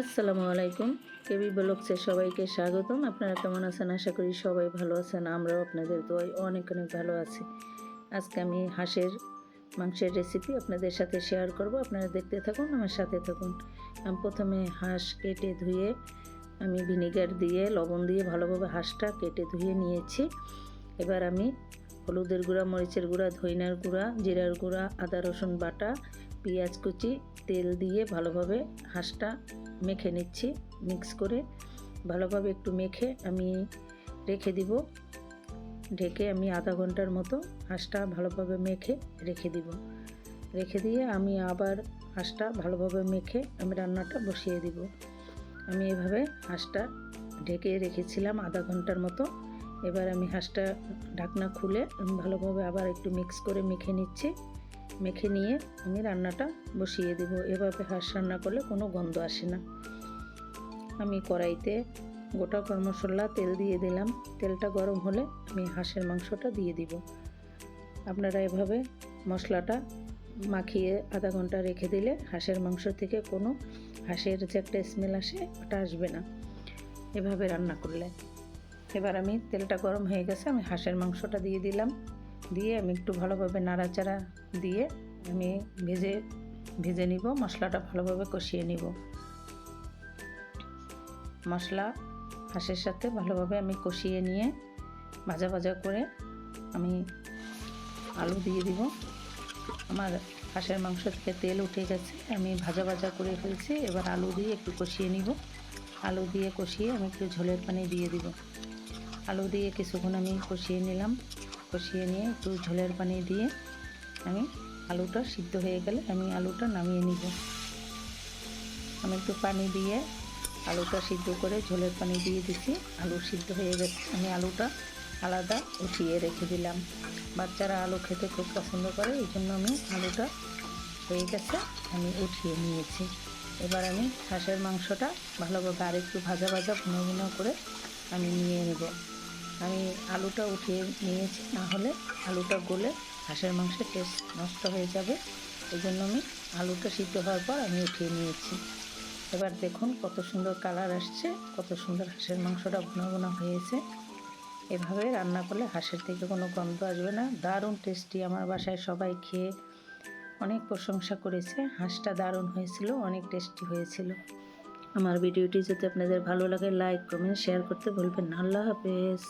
আসসালামু আলাইকুম। কেবি ব্লগসে সবাইকে স্বাগতম। আপনারা কেমন আছেন? আশা করি সবাই ভালো আছেন। আমরাও আপনাদের দোয়াই অনেক অনেক ভালো আছি। আজকে আমি হাঁসের, মাংসের রেসিপি আপনাদের সাথে শেয়ার করব। আপনারা দেখতে থাকুন, আমার সাথে থাকুন। আমি প্রথমে হাঁস কেটে ধুয়ে, আমি ভিনেগার দিয়ে, লবণ দিয়ে ভালোভাবে হাঁসটা কেটে ধুয়ে নিয়েছি। এবার আমি হলুদের গুঁড়া, মরিচের গুঁড়া, ধইনার গুঁড়া, জিরার গুঁড়া, আদা, রসুন বাটা, পেঁয়াজ কুচি, তেল দিয়ে ভালোভাবে হাঁসটা মেখে নিচ্ছি, মিক্স করে। ভালোভাবে একটু মেখে আমি রেখে দিব। ঢেকে আমি আধা ঘণ্টার মতো হাঁসটা ভালোভাবে মেখে রেখে দিব। রেখে দিয়ে আমি আবার হাঁসটা ভালোভাবে মেখে আমি রান্নাটা বসিয়ে দিব। আমি এভাবে হাঁসটা ঢেকে রেখেছিলাম আধা ঘণ্টার মতো। এবার আমি হাঁসটা ঢাকনা খুলে ভালোভাবে আবার একটু মিক্স করে মেখে নিচ্ছি। মেখে নিয়ে আমি রান্নাটা বসিয়ে দেব। এভাবে হাঁস রান্না করলে কোনো গন্ধ আসে না। আমি কড়াইতে গোটা গরম মশলা তেল দিয়ে দিলাম। তেলটা গরম হলে আমি হাঁসের মাংসটা দিয়ে দিব। আপনারা এভাবে মশলাটা মাখিয়ে আধা ঘণ্টা রেখে দিলে হাঁসের মাংস থেকে কোনো হাঁসের যে একটা স্মেল আসে, ওটা আসবে না। এভাবে রান্না করলে। এবার আমি তেলটা গরম হয়ে গেছে, আমি হাঁসের মাংসটা দিয়ে দিলাম। দিয়ে আমি একটু ভালোভাবে নাড়াচাড়া দিয়ে আমি ভেজে ভেজে নিব, মশলাটা ভালোভাবে কষিয়ে নিব। মশলা হাঁসের সাথে ভালোভাবে আমি কষিয়ে নিয়ে ভাজা ভাজা করে আমি আলু দিয়ে দিব। আমার হাঁসের মাংস থেকে তেল উঠে গেছে, আমি ভাজা ভাজা করে ফেলছি, এবার আলু দিয়ে একটু কষিয়ে নিব। আলু দিয়ে কষিয়ে আমি একটু ঝোলের পানি দিয়ে দিব। আলু দিয়ে কিছুক্ষণ আমি কষিয়ে নিলাম। কষিয়ে নিয়ে একটু ঝোলের পানি দিয়ে আমি আলুটা সিদ্ধ হয়ে গেলে আমি আলুটা নামিয়ে নিব। আমি একটু পানি দিয়ে আলুটা সিদ্ধ করে ঝোলের পানি দিয়ে দিছি। আলু সিদ্ধ হয়ে গেছে। আমি আলুটা আলাদা উঠিয়ে রেখে দিলাম। বাচ্চারা আলু খেতে খুব পছন্দ করে, এই জন্য আমি আলুটা হয়ে গেছে, আমি উঠিয়ে নিয়েছি। এবার আমি হাঁসের মাংসটা ভালোভাবে আরেকটু ভাজা ভাজা ভুনো ভুনো করে আমি নিয়ে নেব। আমি আলুটা উঠিয়ে নিয়েছি, না হলে আলুটা গলে হাঁসের মাংসের টেস্ট নষ্ট হয়ে যাবে। এই জন্য আমি আলুটা সিদ্ধ হওয়ার পর আমি উঠিয়ে নিয়েছি। এবার দেখুন কত সুন্দর কালার আসছে, কত সুন্দর হাঁসের মাংসটা ভুনা ভুনা হয়েছে। এভাবে রান্না করলে হাঁসের থেকে কোনো গন্ধ আসবে না। দারুণ টেস্টি আমার বাসায় সবাই খেয়ে অনেক প্রশংসা করেছে। হাঁসটা দারুণ হয়েছিল, অনেক টেস্টি হয়েছিল। আমার ভিডিওটি যদি আপনাদের ভালো লাগে লাইক কমেন্ট শেয়ার করতে ভুলবেন না। আল্লাহ হাফেজ।